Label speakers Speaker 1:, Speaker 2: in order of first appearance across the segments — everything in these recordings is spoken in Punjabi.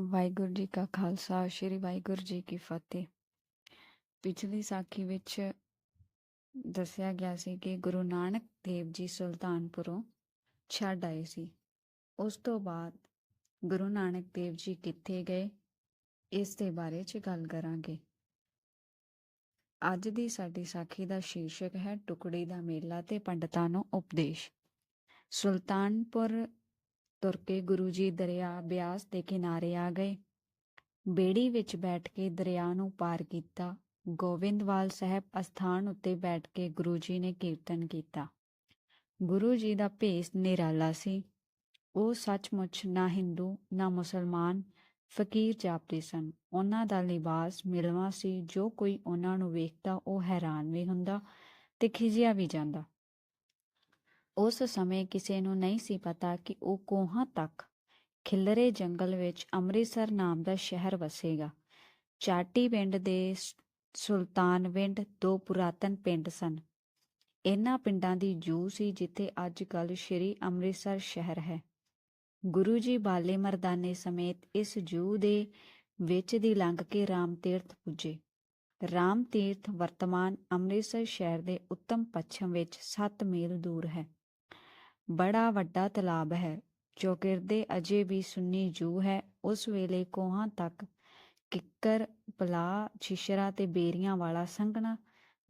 Speaker 1: ਵਾਹਿਗੁਰੂ ਜੀ ਕਾ ਖਾਲਸਾ, ਸ੍ਰੀ ਵਾਹਿਗੁਰੂ ਜੀ ਕੀ ਫਤਿਹ। ਪਿਛਲੀ ਸਾਖੀ ਵਿੱਚ ਦੱਸਿਆ ਗਿਆ ਸੀ ਕਿ ਗੁਰੂ ਨਾਨਕ ਦੇਵ ਜੀ ਸੁਲਤਾਨਪੁਰੋਂ ਛੱਡ ਆਏ ਸੀ। ਉਸ ਤੋਂ ਬਾਅਦ ਗੁਰੂ ਨਾਨਕ ਦੇਵ ਜੀ ਕਿੱਥੇ ਗਏ, ਇਸ ਦੇ ਬਾਰੇ ਚ ਗੱਲ ਕਰਾਂਗੇ। ਅੱਜ ਦੀ ਸਾਡੀ ਸਾਖੀ ਦਾ ਸ਼ੀਰਸ਼ਕ ਹੈ, ਟੁਕੜੀ ਦਾ ਮੇਲਾ ਤੇ ਪੰਡਤਾਂ ਨੂੰ ਉਪਦੇਸ਼। ਸੁਲਤਾਨਪੁਰ ਤੁਰ ਕੇ ਗੁਰੂ ਜੀ ਦਰਿਆ ਬਿਆਸ ਦੇ ਕਿਨਾਰੇ ਆ ਗਏ। ਬੇੜੀ ਵਿੱਚ ਬੈਠ ਕੇ ਦਰਿਆ ਨੂੰ ਪਾਰ ਕੀਤਾ। ਗੋਬਿੰਦਵਾਲ ਸਾਹਿਬ ਅਸਥਾਨ ਉੱਤੇ ਬੈਠ ਕੇ ਗੁਰੂ ਜੀ ਨੇ ਕੀਰਤਨ ਕੀਤਾ। ਗੁਰੂ ਜੀ ਦਾ ਭੇਸ ਨਿਰਾਲਾ ਸੀ। ਉਹ ਸੱਚਮੁੱਚ ਨਾ ਹਿੰਦੂ, ਨਾ ਮੁਸਲਮਾਨ, ਫਕੀਰ ਜਾਪਦੇ ਸਨ। ਉਹਨਾਂ ਦਾ ਲਿਬਾਸ ਮਿਲਵਾ ਸੀ। ਜੋ ਕੋਈ ਉਹਨਾਂ ਨੂੰ ਵੇਖਦਾ, ਉਹ ਹੈਰਾਨ ਵੀ ਹੁੰਦਾ ਤੇ ਖਿਜਿਆ ਵੀ ਜਾਂਦਾ। ਉਸ ਸਮੇਂ ਕਿਸੇ ਨੂੰ ਨਹੀਂ ਸੀ ਪਤਾ ਕਿ ਉਹ ਕੋਹਾਂ ਤੱਕ ਖਿਲਰੇ ਜੰਗਲ ਵਿੱਚ ਅੰਮ੍ਰਿਤਸਰ ਨਾਮ ਦਾ ਸ਼ਹਿਰ ਵਸੇਗਾ। ਚਾਟੀ ਪਿੰਡ ਦੇ ਸੁਲਤਾਨ ਪਿੰਡ ਦੋ ਪੁਰਾਤਨ ਪਿੰਡ ਸਨ। ਇਹਨਾਂ ਪਿੰਡਾਂ ਦੀ ਜੂ ਸੀ ਜਿੱਥੇ ਅੱਜ ਕੱਲ ਸ਼੍ਰੀ ਅੰਮ੍ਰਿਤਸਰ ਸ਼ਹਿਰ ਹੈ। ਗੁਰੂ ਜੀ ਬਾਲੇ ਮਰਦਾਨੇ ਸਮੇਤ ਇਸ ਜੂ ਦੇ ਵਿੱਚ ਦੀ ਲੰਘ ਕੇ ਰਾਮ ਤੀਰਥ ਪੁੱਜੇ। ਰਾਮ ਤੀਰਥ ਵਰਤਮਾਨ ਅੰਮ੍ਰਿਤਸਰ ਸ਼ਹਿਰ ਦੇ ਉੱਤਮ ਪੱਛਮ ਵਿੱਚ 7 ਮੀਲ ਦੂਰ ਹੈ। ਬੜਾ ਵੱਡਾ ਤਲਾਬ ਹੈ, ਜੋ ਕਿਰਦੇ ਅਜੇ ਵੀ ਸੁੰਨੀ ਜੂ ਹੈ। ਉਸ ਵੇਲੇ ਕੋਹਾਂ ਤੱਕ ਕਿੱਕਰ ਪਲਾ ਛਿਸ਼ਰਾ ਤੇ ਬੇਰੀਆਂ ਵਾਲਾ ਸੰਘਣਾ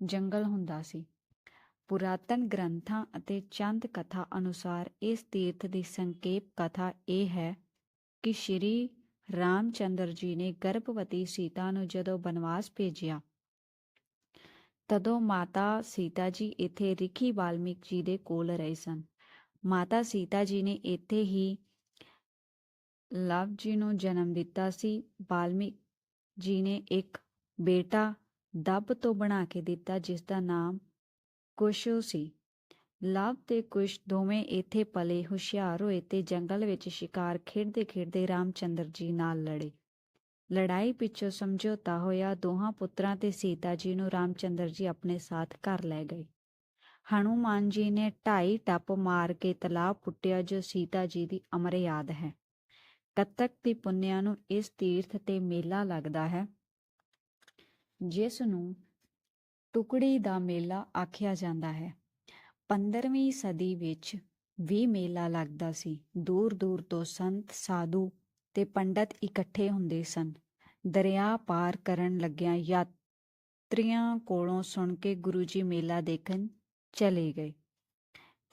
Speaker 1: ਜੰਗਲ ਹੁੰਦਾ ਸੀ। ਪੁਰਾਤਨ ਗ੍ਰੰਥਾਂ ਅਤੇ ਚੰਦ ਕਥਾ ਅਨੁਸਾਰ ਇਸ ਤੀਰਥ ਦੀ ਸੰਖੇਪ ਕਥਾ ਇਹ ਹੈ ਕਿ ਸ਼੍ਰੀ ਰਾਮਚੰਦਰ ਜੀ ਨੇ ਗਰਭਵਤੀ ਸੀਤਾ ਨੂੰ ਜਦੋਂ ਬਨਵਾਸ ਭੇਜਿਆ, ਤਦੋਂ ਮਾਤਾ ਸੀਤਾ ਜੀ ਇੱਥੇ ਰਿਖੀ ਵਾਲਮੀਕ ਜੀ ਦੇ ਕੋਲ ਰਹੇ ਸਨ। ਮਾਤਾ ਸੀਤਾ ਜੀ ਨੇ ਇੱਥੇ ਹੀ ਲਵ ਜੀ ਨੂੰ ਜਨਮ ਦਿੱਤਾ ਸੀ। ਬਾਲਮੀਕ ਜੀ ਨੇ ਇੱਕ ਬੇਟਾ ਦੱਬ ਤੋਂ ਬਣਾ ਕੇ ਦਿੱਤਾ, ਜਿਸ ਦਾ ਨਾਮ ਕੁਸ਼ੂ ਸੀ। ਲਵ ਤੇ ਕੁਸ਼ ਦੋਵੇਂ ਇੱਥੇ ਪਲੇ, ਹੁਸ਼ਿਆਰ ਹੋਏ ਤੇ ਜੰਗਲ ਵਿੱਚ ਸ਼ਿਕਾਰ ਖੇਡਦੇ ਖੇਡਦੇ ਰਾਮਚੰਦਰ ਜੀ ਨਾਲ ਲੜੇ। ਲੜਾਈ ਪਿੱਛੋਂ ਸਮਝੌਤਾ ਹੋਇਆ, ਦੋਹਾਂ ਪੁੱਤਰਾਂ ਤੇ ਸੀਤਾ ਜੀ ਨੂੰ ਰਾਮਚੰਦਰ ਜੀ ਆਪਣੇ ਸਾਥ ਘਰ ਲੈ ਗਏ। ਹਨੂਮਾਨ ਜੀ ਨੇ ਢਾਈ ਟੱਪ ਮਾਰ ਕੇ ਤਲਾਬ ਪੁੱਟਿਆ ਜੋ ਸੀਤਾ ਜੀ ਦੀ ਅਮਰ ਯਾਦ ਹੈ। ਕੱਤਕ ਦੀ ਪੁੰਨਿਆ ਨੂੰ ਇਸ ਤੀਰਥ ਤੇ ਮੇਲਾ ਲੱਗਦਾ ਹੈ। ਜਿਸ ਨੂੰ ਟੁਕੜੀ ਦਾ ਮੇਲਾ ਆਖਿਆ ਜਾਂਦਾ ਹੈ। 15ਵੀਂ ਸਦੀ ਵਿੱਚ ਵੀ ਮੇਲਾ ਲੱਗਦਾ ਸੀ। ਦੂਰ ਦੂਰ ਤੋਂ ਸੰਤ, ਸਾਧੂ ਤੇ ਪੰਡਤ ਇਕੱਠੇ ਹੁੰਦੇ ਸਨ। ਦਰਿਆ ਪਾਰ ਕਰਨ ਲੱਗਿਆਂ ਯਾਤਰੀਆਂ ਕੋਲੋਂ ਸੁਣ ਕੇ ਗੁਰੂ ਜੀ ਮੇਲਾ ਦੇਖਣ ਚਲੇ ਗਏ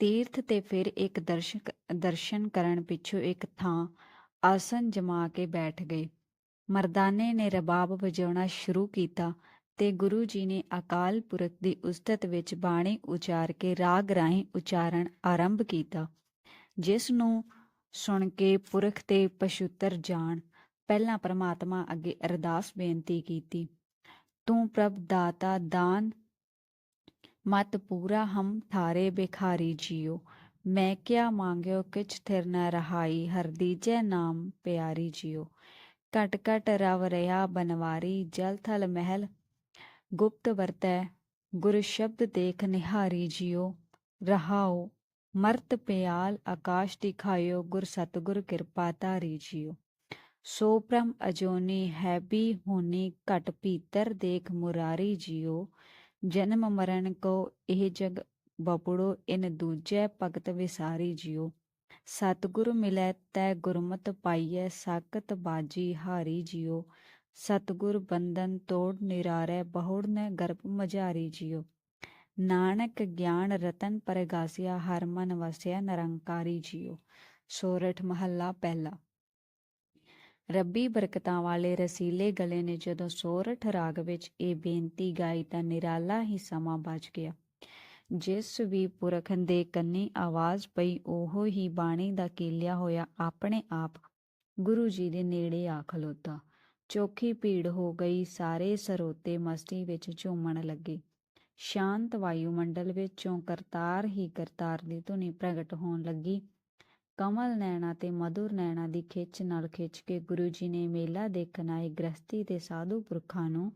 Speaker 1: ਤੀਰਥ ਤੇ ਫਿਰ ਇੱਕ ਦਰਸ਼ਕ, ਦਰਸ਼ਨ ਕਰਨ ਪਿੱਛੋਂ ਇੱਕ ਥਾਂ ਆਸਨ ਜਮਾ ਕੇ ਬੈਠ ਗਏ। ਮਰਦਾਨੇ ਨੇ ਰਬਾਬ ਵਜਾਉਣਾ ਸ਼ੁਰੂ ਕੀਤਾ ਤੇ ਗੁਰੂ ਜੀ ਨੇ ਅਕਾਲ ਪੁਰਖ ਦੀ ਉਸਤਤ ਵਿੱਚ ਬਾਣੀ ਉਚਾਰ ਕੇ ਰਾਗ ਰਾਹੀਂ ਉਚਾਰਨ ਆਰੰਭ ਕੀਤਾ। ਜਿਸ ਨੂੰ ਸੁਣ ਕੇ ਪੁਰਖ ਤੇ ਪਸ਼ੁੱਤਰ ਜਾਣ ਪਹਿਲਾਂ ਪ੍ਰਮਾਤਮਾ ਅੱਗੇ ਅਰਦਾਸ ਬੇਨਤੀ ਕੀਤੀ, ਤੂੰ ਪ੍ਰਭ ਦਾਤਾ ਦਾਨ मत पूरा हम थारे बिखारी जियो। मैं क्या मांग्यो किछ थिर न रहाई, हर दीजे नाम प्यारी जियो। कट कट रव रया बनवारी, जल थल महल। गुप्त वरतै गुरु शब्द देख निहारी जियो। रहाओ, मर्त प्याल आकाश दिखायो गुर सतगुर कृपा तारी जियो। सो ब्रह्म अजोनी है भी होनी घट पीतर देख मुरारी जियो। ਜਨਮ ਮਰਨ ਕੋ ਇਹ ਜਗ ਬਪੜੋ, ਇਨ ਦੂਜੈ ਭਗਤ ਵਿਸਾਰੀ ਜਿਉ। ਸਤਿਗੁਰ ਮਿਲੈ, ਤੈ ਗੁਰਮਤਿ ਪਾਈਐ ਸਾਕਤ ਬਾਜੀ ਹਾਰੀ ਜਿਉ। ਸਤਿਗੁਰ ਬੰਧਨ ਤੋੜ ਨਿਰਾਰੈ ਬਹੁੜ ਨ ਗਰਭ ਮਝਾਰੀ ਜਿਉ। ਨਾਨਕ ਗਿਆਨ ਰਤਨ ਪਰਗਾਸਿਆ, ਹਰ ਮਨ ਵਸਿਆ ਨਿਰੰਕਾਰੀ ਜਿਉ। ਸੋਰਠ ਮਹੱਲਾ ਪਹਿਲਾ। ਰੱਬੀ ਬਰਕਤਾਂ ਵਾਲੇ ਰਸੀਲੇ ਗਲੇ ਨੇ ਜਦੋਂ ਸੋਰਠ ਰਾਗ ਵਿੱਚ ਇਹ ਬੇਨਤੀ ਗਾਈ ਤਾਂ ਨਿਰਾਲਾ ਹੀ ਸਮਾਂ ਬਚ ਗਿਆ। ਜਿਸ ਵੀ ਪੁਰਖ ਦੇ ਕੰਨੀ ਆਵਾਜ਼ ਪਈ, ਉਹ ਹੀ ਬਾਣੀ ਦਾ ਕੀਲਿਆ ਹੋਇਆ ਆਪਣੇ ਆਪ ਗੁਰੂ ਜੀ ਦੇ ਨੇੜੇ ਆ ਖਲੋਤਾ। ਚੋਖੀ ਭੀੜ ਹੋ ਗਈ, ਸਾਰੇ ਸਰੋਤੇ ਮਸਤੀ ਵਿੱਚ ਝੂਮਣ ਲੱਗੇ। ਸ਼ਾਂਤ ਵਾਯੂਮੰਡਲ ਵਿੱਚੋਂ ਕਰਤਾਰ ਹੀ ਕਰਤਾਰ ਦੀ ਧੁਨੀ ਪ੍ਰਗਟ ਹੋਣ ਲੱਗੀ। ਕਮਲ ਨੈਣਾ ਤੇ ਮధుਰ ਨੈਣਾ ਦੀ ਖਿੱਚ ਨਾਲ ਖਿੱਚ ਕੇ ਗੁਰੂ ਜੀ ਨੇ ਮੇਲਾ ਦੇਖਣ ਆਏ ਗ੍ਰਸਤੀ ਤੇ ਸਾਧੂ ਪੁਰਖਾਂ ਨੂੰ